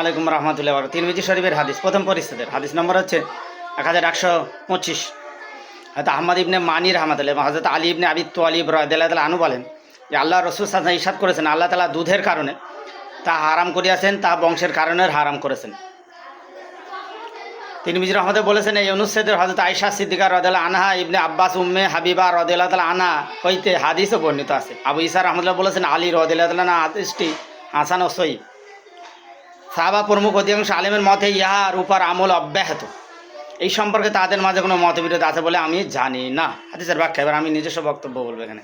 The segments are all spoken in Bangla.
আলাইকুম রহমতুল্লাহ তিরমিজি শরীফের হাদিস, প্রথম পরিস্থিতির হাদিস নম্বর হচ্ছে এক হাজার একশো পঁচিশ। হয়তো আহমদ ইবনে মানি রহমতুল্লাহ হজরত আলী ইবনে আবি তোয়ালিব রদাল্লাহ তালা আনু বলেন যে, আল্লাহ রসুল সাজা ইসাদ করেছেন, আল্লাহ তালা দুধের কারণে। তা হারাম করিয়াছেন, তা বংশের কারণে হারাম করেছেন। তিনি মিজির রহমদে বলেছেন, এই অনুচ্ছেদের হজরত আয়সা সিদ্দিকা রদাল আনহা, ইবনে আব্বাস, উম্মে হাবিবা রদাল্লাহ তালা আনা হইতে হাদিসও বর্ণিত আছে। আবু ইসা রহমতুল্লাহ বলেছেন, আলী রদাল্লাহ তালা না হাদিসটি হাসান ও সই সাহাবা প্রমুখ অধিকাংশ আলেমের মতে ইহার উপর আমল অব্যাহত। এই সম্পর্কে তাদের মাঝে কোনো মতবিরোধ আছে বলে আমি জানি না। হাদিসের ব্যাখ্যা, এবার আমি নিজস্ব বক্তব্য বলব এখানে।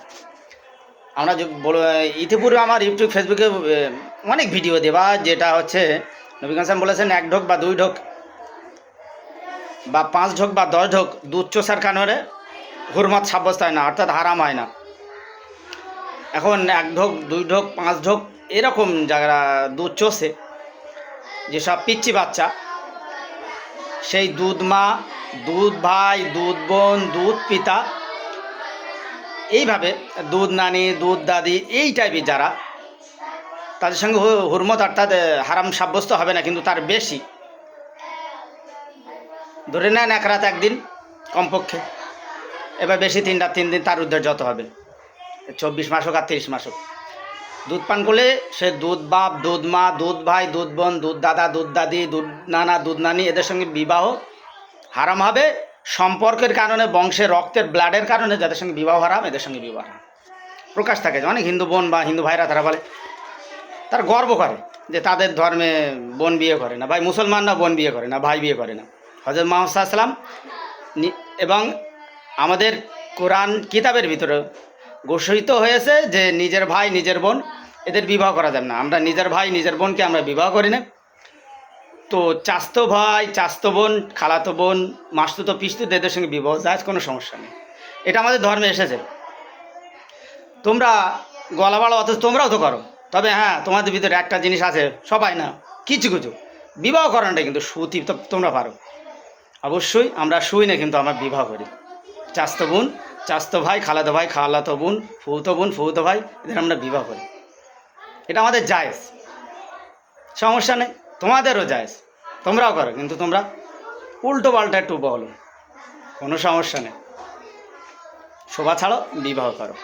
আমরা ইতিপূর্বে আমার ইউটিউব, ফেসবুকে অনেক ভিডিও দেওয়া যেটা হচ্ছে, নবী কাসম বলেছেন, এক ঢোক বা দুই ঢোক, বা পাঁচ ঢোক বা দশ ঢোক দুধ চোষার কারণে হুরমত সাব্যস্ত হয় না, অর্থাৎ হারাম হয় না। এখন এক ঢোক, দুই ঢোক, পাঁচ ঢোক, এরকম যারা দুধ যেসব পিচ্ছি বাচ্চা, সেই দুধ মা, দুধ ভাই, দুধ বোন, দুধ পিতা, এইভাবে দুধ নানি, দুধ দাদি, এই টাইপের যারা, তাদের সঙ্গে হুরমত অর্থাৎ হারাম সাব্যস্ত হবে না, কিন্তু তার বেশি। ধরে নেন এক রাত একদিন, কমপক্ষে। এবার বেশি তিন রাত তিন দিন তার উদ্ধার যত হবে। চব্বিশ মাস হোক আর তিরিশ মাস হোক। দুধ পান করলে সে দুধ বাপ, দুধ মা, দুধ ভাই, দুধ বোন, দুধ দাদা, দুধ দাদি, দুধ নানা, দুধ নানি এদের সঙ্গে বিবাহ হারাম হবে। সম্পর্কের কারণে, বংশের, রক্তের ব্লাডের কারণে যাদের সঙ্গে বিবাহ হারাম, এদের সঙ্গে বিবাহ হারাম। প্রকাশ থাকে অনেক হিন্দু বোন বা হিন্দু ভাইরা তারা বলে, তার গর্ব করে যে তাদের ধর্মে বোন বিয়ে করে না, ভাই মুসলমানরা বোন বিয়ে করে না, ভাই বিয়ে করে না। হজরত মোহাম্মদ সাল্লাম এবং আমাদের কোরআন কিতাবের ভিতরে ঘোষিত হয়েছে যে নিজের ভাই, নিজের বোন এদের বিবাহ করা যাবে না। আমরা নিজের ভাই, নিজের বোনকে আমরা বিবাহ করি না। তো চাস্তো ভাই, চাস্তো বোন, খালাতো বোন মাস্তুতো পিস্তুতো এদের সঙ্গে বিবাহ যায় কোনো সমস্যা নেই। এটা আমাদের ধর্মে এসেছে। তোমরা গলা বাড়ো অথচ তোমরাও তো করো। তবে হ্যাঁ তোমাদের ভিতরে একটা জিনিস আছে, সবাই না, কিছু কিছু। বিবাহ করানোটা কিন্তু সুতি তোমরা পারো। অবশ্যই আমরা শুই না, কিন্তু আমরা বিবাহ করি। চাস্তো বোন চাস্তো ভাই খালাতো ভাই খালাতো বোন ফুতো বোন ফুতো ভাই, এদের আমরা বিবাহ করি। এটা আমাদের জায়েজ। সমস্যা নেই, তোমাদেরও জায়েজ। তোমরাও করো, কিন্তু তোমরা উল্টো পাল্টা একটু বলো। কোনো সমস্যা নেই। শোভা ছাড়ো, বিবাহ করো।